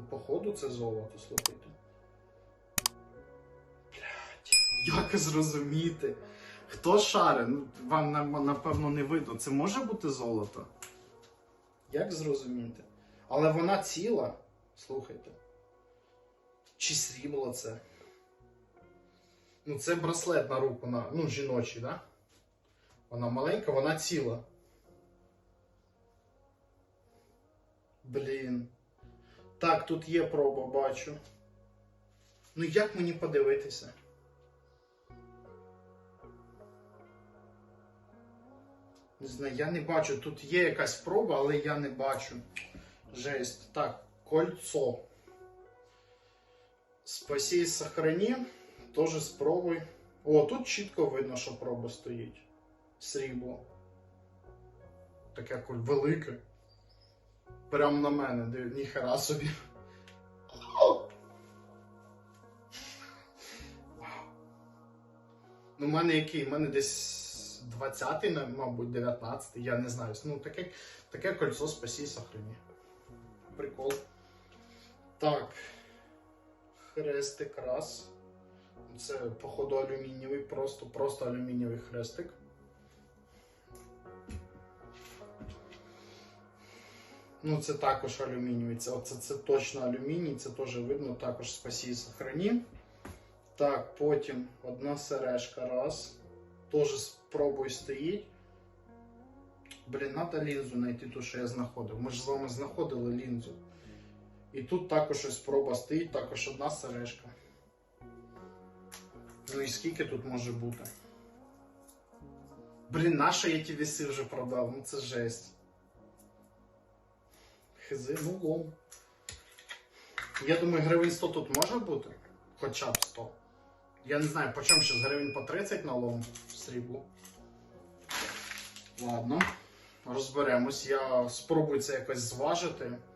Ну, походу, це золото, слухайте. Блядь, як зрозуміти? Хто шаре? Ну, вам напевно не видно. Це може бути золото? Як зрозуміти? Але вона ціла. Слухайте. Чи срібло це? Ну, це браслет на руку, на, ну, жіночий, да? Вона маленька, вона ціла. Блін. Так, тут є проба, бачу. Ну як мені подивитися? Не знаю, я не бачу. Тут є якась проба, але я не бачу. Жесть. Так, кольцо. Спаси і сохрани. Тоже спробуй. О, тут чітко видно, що проба стоїть. Срібло. Таке велике. Прям на мене, див, ніхера собі. Ну, в мене який? У мене десь 20-й, мабуть, 19-й, я не знаю. Ну, таке, таке кольцо спасі сохрані. Прикол. Так. Хрестик раз. Це, походу, алюмінієвий, просто, просто алюмінієвий хрестик. Ну, це також алюмінієвий. Це, це, це точно алюміній, це теж видно, також спасі і сохрані. Так, потім одна сережка раз. Теж спробуй стоїть. Блін, треба лінзу знайти ту, що я знаходив. Ми ж з вами знаходили лінзу. І тут також ось проба стоїть, також одна сережка. Ну і скільки тут може бути? Блін, наша я ті віси вже продав, ну це жесть. Хизи, ну лом. Я думаю, гривень 100 тут може бути? Хоча б 100. Я не знаю, по чому зараз гривень по 30 на лом срібло. Ладно, розберемось. Я спробую це якось зважити.